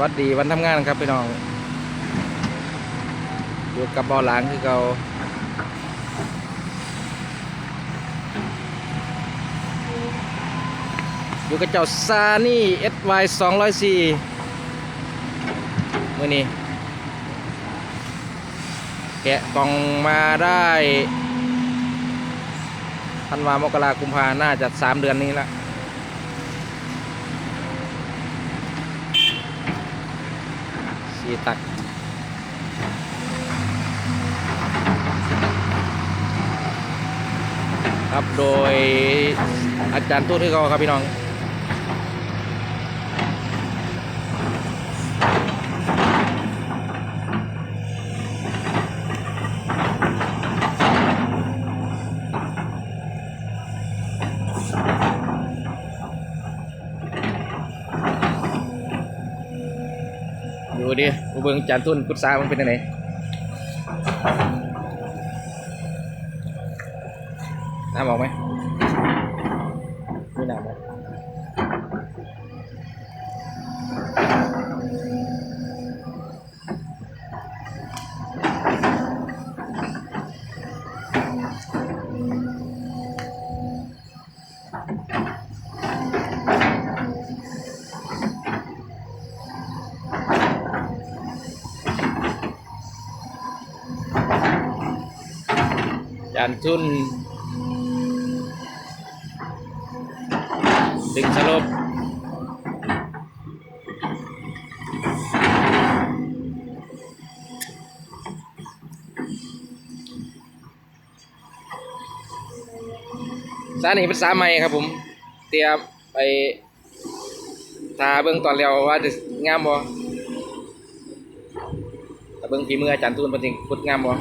วัสดีวันทำงานครับพี่น้องอยู่กับบอหลังคือเราอยู่กับเจ้าซานี่ SY 204มื่อนี้แกะกล่องมาได้ธันวามกรากุมภาน่าจะสามเดือนนี้ละ สีตักครับโดยอาจารย์ตู้ที่เขาครับพี่น้อง ดูดิมาเบิ่งจานทุนพุทธามันเป็นยังไงน้ำออกไหม จานทุนดึงสลบสานี่เป็นสาใหม่ครับผม เตรียมไปทาเบื้องตอนแล้วว่าจะงามบ่แต่เบื้องฝีมืออาจารย์ทุนเป็นจริงพุดงามบ่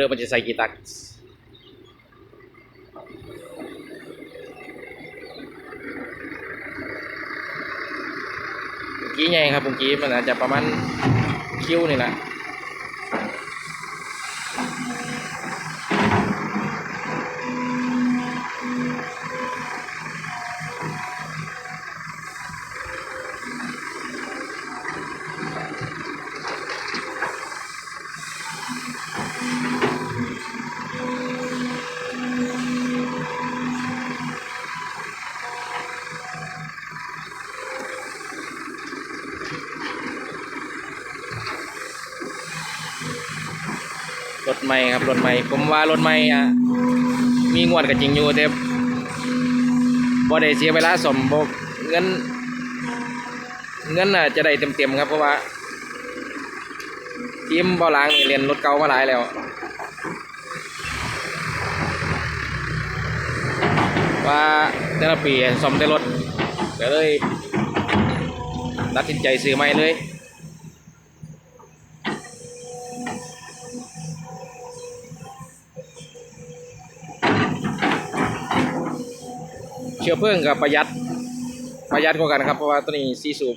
เรื่องมันจะใส่กี่ตักกี้ไงครับผมกี้มันอาจจะประมาณคิ้วนี่แหละ รถใหม่ครับรถใหม่ผมว่ารถใหม่อะมีงวดก็จริงอยู่แต่บ่ได้เสียเวลาสมบเงินเงินน่ะจะได้เต็มๆครับเพราะว่าทีมบ่ล้างนี่เรียนรถเก่ามาหลายแล้วว่าแต่ละปีซ่อมแต่รถก็เลยตัดสินใจซื้อใหม่เลย เชื้อเพลิงกับประหยัดประหยัดกว่ากันครับ เพราะว่าตัวนี้ซีสูบ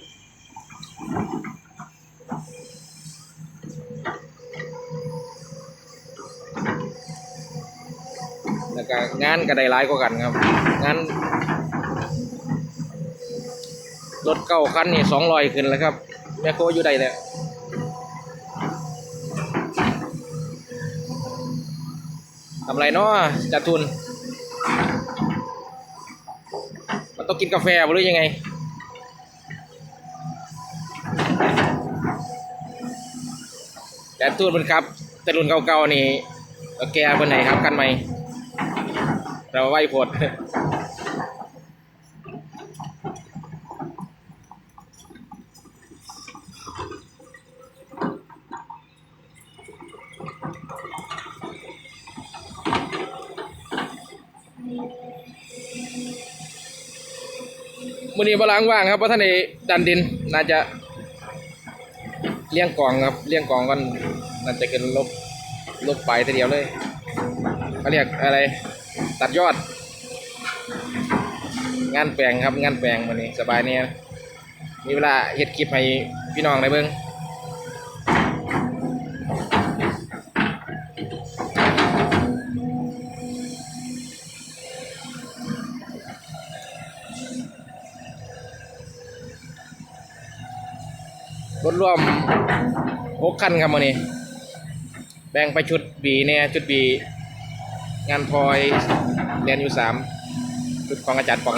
แล้วก็งานก็ได้หลายกว่ากันครับ งานรถเก้าคันนี่สองร้อยขึ้นแล้วครับแม่โคอยู่ได้แล้วทำไรเนาะจัดทุน ต้องกินกาแฟหรือยังไง แต่ตู้มันครับ แต่รุ่นเก่าๆนี่เอาแกเบนไหนครับกันไหม เราไหวผล มื่อนี้บลางว่างครับเพราะท่านในดันดินน่าจะเลี้ยงกองครับเลี้ยงกองกันน่าจะเกินลบลบไปทีเดียวเลยเขาเรียกอะไรตัดยอด งานแปลงครับงานแปลงวันนี้สบายเนี่ยมีเวลาเฮ็ดคลิปให้พี่น้องได้เบิ่ง รถร่วมหกคันครับวันนี้ แบ่งไปชุดบีเนี่ยชุดบี งานพลอยเรียนอยู่สามชุดของอาจารย์ป๋อง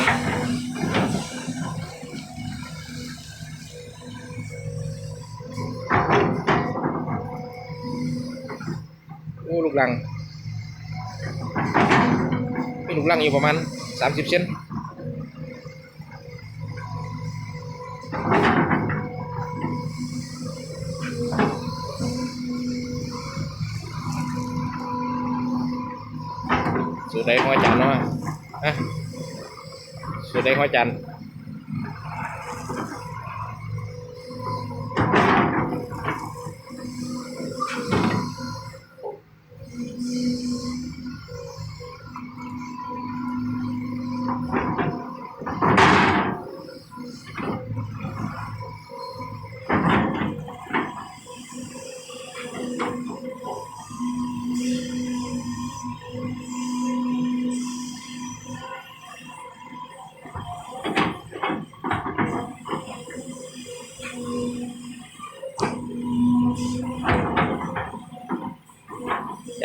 โอ้ลูกลังมีลูกลังอยู่ประมาณสามสิบเซน ตรใดของอาจารย์เนาะฮะสูตรใดของอาจารย์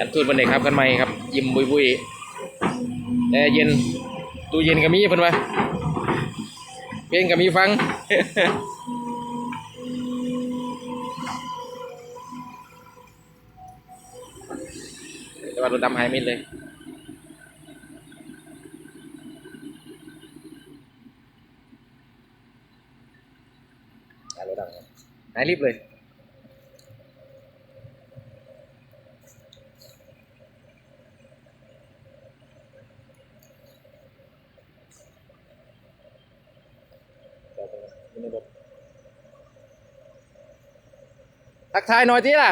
ยันทูดบันเด็กครับกันใหม่ครับ ยิ้มบุยบุยแอร์เย็นตู้เย็นก็มีเพิ่นว่าเพลงก็มีฟังแต่ว่ารถดำหายมิดเลยรถดำครับหายรีบเลย ทักทายหน่อยทีล่ะ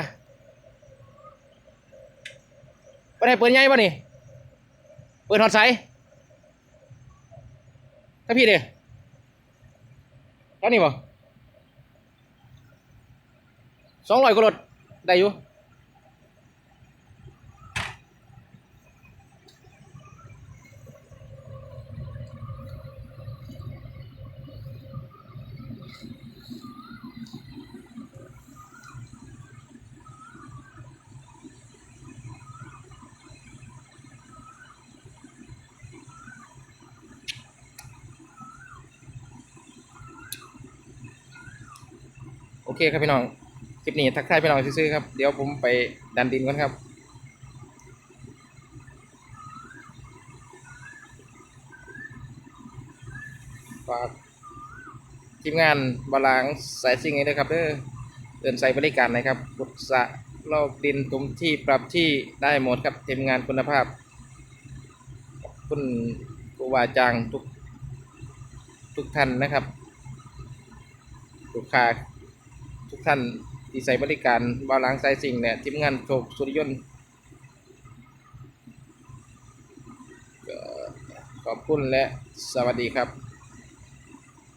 ไปไหนเปิดไงบ่นี่ เปิดหอดใสถ้าพี่เด้ท่านี่บ่สองร้อยกว่ารถได้อยู่ เคครับพี่น้อง คลิปนี้ทักทายพี่น้องซื้อครับ เดี๋ยวผมไปดันดินก่อนครับฝากทีมงานบาลางซ์สายซิ่งนี้ด้วยครับเด้อเดินใส่บริการนะครับบุษสะรอบดินตุมที่ปรับที่ได้หมดครับทีมงานคุณภาพ คุณครูบาอาจางทุกทุกท่านนะครับลูกค้า ท่านที่ใส่บริการบาลังไซสิ่งเนี่ยทีมงานโชคสุริยนต์ขอบคุณและสวัสดีครับ